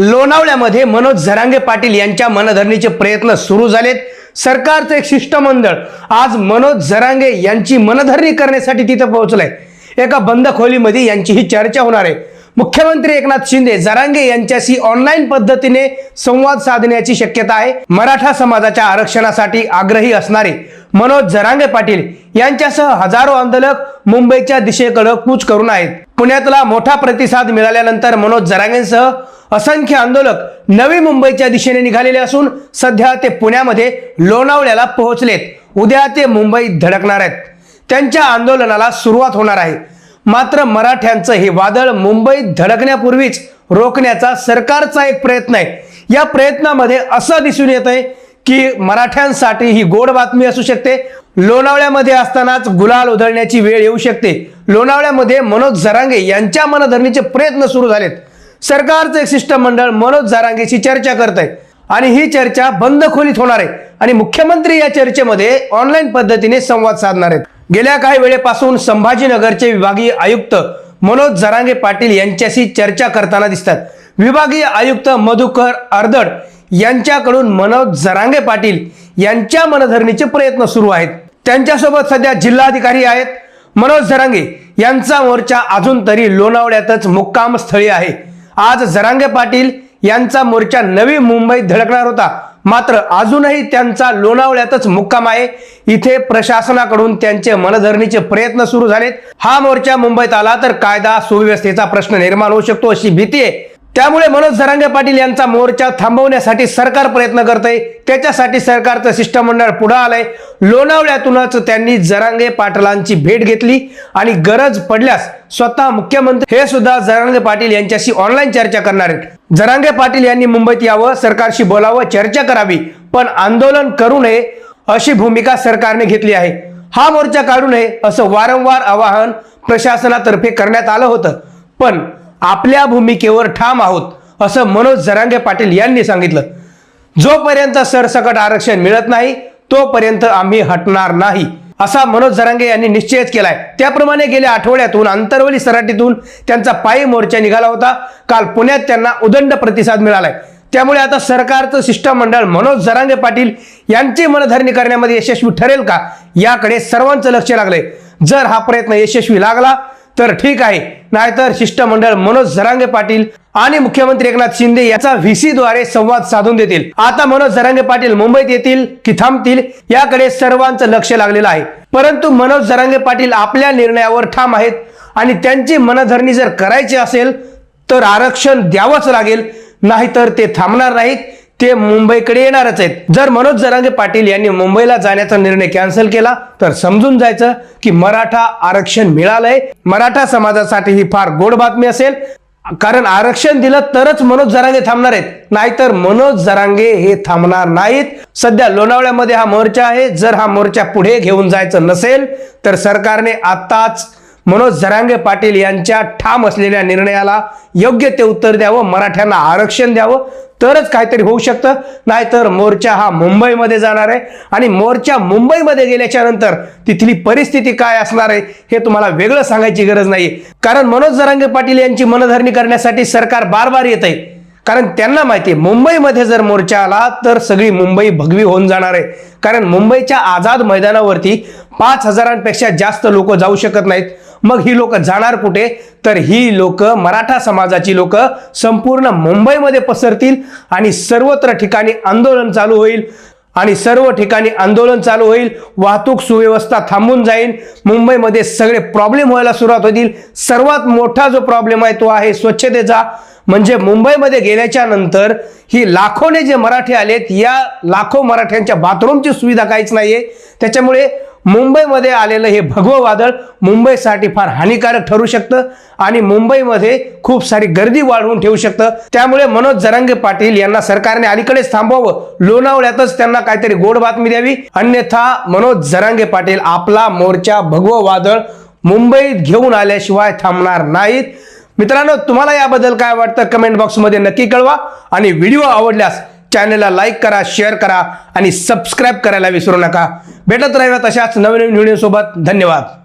लोणावळ्यामध्ये मनोज झरांगे पाटील यांच्या मनधरणीचे प्रयत्न सुरू झालेत. सरकारचं एक शिष्टमंडळ आज मनोज झरांगे यांची मनधरणी करण्यासाठी तिथं पोहोचलंय. एका बंद खोलीमध्ये यांची ही चर्चा होणार आहे. मुख्यमंत्री एकनाथ शिंदे जरांगे यांच्याशी ऑनलाईन पद्धतीने संवाद साधण्याची शक्यता आहे. मराठा समाजाच्या आरक्षणासाठी आग्रही असणारे मनोज जरांगे पाटील यांच्यासह हजारो आंदोलक मुंबईच्या दिशेकडे कूच करून आहेत. पुण्यातला मोठा प्रतिसाद मिळाल्यानंतर मनोज जरांगेंसह असंख्य आंदोलक नवी मुंबईच्या दिशेने निघालेले असून सध्या ते पुण्यामध्ये लोणावळ्याला पोहोचलेत. उद्या ते मुंबईत धडकणार आहेत. त्यांच्या आंदोलनाला सुरुवात होणार आहे. मात्र मराठ्यांचं हे वादळ मुंबईत धडकण्यापूर्वीच रोखण्याचा सरकारचा एक प्रयत्न आहे. या प्रयत्नामध्ये असं दिसून येत आहे की मराठ्यांसाठी ही गोड बातमी असू शकते. लोणावळ्यामध्ये असतानाच गुलाल उधळण्याची वेळ येऊ शकते. लोणावळ्यामध्ये मनोज जरांगे यांच्या मनधरणीचे प्रयत्न सुरू झालेत. सरकारचं एक शिष्टमंडळ मनोज जरांगेशी चर्चा करत आहे आणि ही चर्चा बंद खोलीत होणार आहे. आणि मुख्यमंत्री या चर्चेमध्ये ऑनलाईन पद्धतीने संवाद साधणार आहेत. गेल्या काही वेळेपासून संभाजीनगरचे विभागीय आयुक्त मनोज जरांगे पाटील यांच्याशी चर्चा करताना दिसतात. विभागीय आयुक्त मधुकर अर्दड यांच्याकडून मनोज जरांगे पाटील यांच्या मनधरणीचे प्रयत्न सुरू आहेत. त्यांच्यासोबत सध्या जिल्हाधिकारी आहेत. मनोज जरांगे यांचा मोर्चा अजून तरी लोणावळ्यातच मुक्कामस्थळी आहे. आज जरांगे पाटील यांचा मोर्चा नवी मुंबईत धडकणार होता. मात्र अजूनही त्यांचा लोणावळ्यातच मुक्काम आहे. इथे प्रशासनाकडून त्यांचे मनधरणीचे प्रयत्न सुरू झालेत. हा मोर्चा मुंबईत आला तर कायदा सुव्यवस्थेचा प्रश्न निर्माण होऊ शकतो अशी भीती आहे. त्यामुळे मनोज जरांगे पाटील यांचा मोर्चा थांबवण्यासाठी सरकार प्रयत्न करतंय. त्याच्यासाठी सरकारचं शिष्टमंडळ पुढे आलंय. लोणावळ्यातूनच त्यांनी जरांगे पाटलांची भेट घेतली आणि गरज पडल्यास स्वतः मुख्यमंत्री हे सुद्धा जरांगे पाटील यांच्याशी ऑनलाईन चर्चा करणार आहेत. जरांगे पाटील यांनी मुंबईत यावं सरकारशी बोलावं चर्चा करावी पण आंदोलन करू नये अशी भूमिका सरकारने घेतली आहे. हा मोर्चा काढू नये असं वारंवार आवाहन प्रशासनातर्फे करण्यात आलं होतं. पण आपल्या भूमिकेवर ठाम आहोत असं मनोज जरांगे पाटील यांनी सांगितलं. जोपर्यंत सरसकट आरक्षण मिळत नाही तोपर्यंत आम्ही हटणार नाही असा मनोज जरांगे यांनी निश्चयच केलाय. त्याप्रमाणे गेल्या आठवड्यातून आंतरवली सराटीतून त्यांचा पायी मोर्चा निघाला होता. काल पुण्यात त्यांना उदंड प्रतिसाद मिळालाय. त्यामुळे आता सरकारचं शिष्टमंडळ मनोज जरांगे पाटील यांची मनधरणी करण्यामध्ये यशस्वी ठरेल का? याकडे सर्वांचं लक्ष लागलंय. जर हा प्रयत्न यशस्वी लागला तर ठीक आहे. नाहीतर शिष्टमंडळ मनोज जरांगे पाटील आणि मुख्यमंत्री एकनाथ शिंदे याचा व्हीसी द्वारे संवाद साधून देतील. आता मनोज जरांगे पाटील मुंबईत येतील की थांबतील याकडे सर्वांचं लक्ष लागलेलं आहे. परंतु मनोज जरांगे पाटील आपल्या निर्णयावर ठाम आहेत आणि त्यांची मनधरणी जर करायची असेल तर आरक्षण द्यावंच लागेल नाहीतर ते थांबणार नाहीत. ते मुंबईकडे येणारच आहेत. जर मनोज जरांगे पाटील यांनी मुंबईला जाण्याचा निर्णय कॅन्सल केला तर समजून जायचं की मराठा आरक्षण मिळालंय. मराठा समाजासाठी ही फार गोड बातमी असेल. कारण आरक्षण दिलं तरच मनोज जरांगे थांबणार आहेत. नाहीतर मनोज जरांगे हे थांबणार नाहीत. सध्या लोणावळ्यामध्ये हा मोर्चा आहे. जर हा मोर्चा पुढे घेऊन जायचं नसेल तर सरकारने आताच मनोज जरांगे पाटील यांच्या ठाम असलेल्या निर्णयाला योग्य ते उत्तर द्यावं मराठ्यांना आरक्षण द्यावं. तरच काहीतरी होऊ शकतं. नाहीतर मोर्चा हा मुंबईमध्ये जाणार आहे. आणि मोर्चा मुंबईमध्ये गेल्याच्यानंतर तिथली परिस्थिती काय असणार आहे हे तुम्हाला वेगळं सांगायची गरज नाही कारण मनोज जरांगे पाटील यांची मनधरणी करण्यासाठी सरकार बार बार येत आहे कारण त्यांना माहिती आहे मुंबईमध्ये जर मोर्चा आला तर सगळी मुंबई भगवी होऊन जाणार आहे. कारण मुंबईच्या आझाद मैदानावरती पाच हजारांपेक्षा जास्त लोक जाऊ शकत नाहीत. मग ही लोक जाणार कुठे? तर ही लोक मराठा समाजाची लोक संपूर्ण मुंबईमध्ये पसरतील आणि सर्वत्र ठिकाणी आंदोलन चालू होईल. आणि सर्व ठिकाणी आंदोलन चालू होईल. वाहतूक सुव्यवस्था थांबून जाईल. मुंबईमध्ये सगळे प्रॉब्लेम व्हायला सुरुवात होतील. सर्वात मोठा जो प्रॉब्लेम आहे तो आहे स्वच्छतेचा. म्हणजे मुंबईमध्ये गेल्याच्यानंतर ही लाखोने जे मराठी आलेत या लाखो मराठ्यांच्या बाथरूमची सुविधा काहीच नाहीये. त्याच्यामुळे मुंबईमध्ये आलेलं हे भगवं वादळ मुंबईसाठी फार हानिकारक ठरू शकतं आणि मुंबईमध्ये खूप सारी गर्दी वाढवून ठेवू शकतं. त्यामुळे मनोज जरांगे पाटील यांना सरकारने अलीकडेच थांबवावं. लोणावळ्यातच त्यांना काहीतरी गोड बातमी द्यावी. अन्यथा मनोज जरांगे पाटील आपला मोर्चा भगवं वादळ मुंबईत घेऊन आल्याशिवाय थांबणार नाहीत. मित्रांनो तुम्हाला याबद्दल काय वाटतं? कमेंट बॉक्समध्ये नक्की कळवा. आणि व्हिडिओ आवडल्यास चॅनलला लाईक करा शेअर करा आणि सबस्क्राईब करायला विसरू नका. भेटत राहिला तशाच नवीन नवीन धन्यवाद.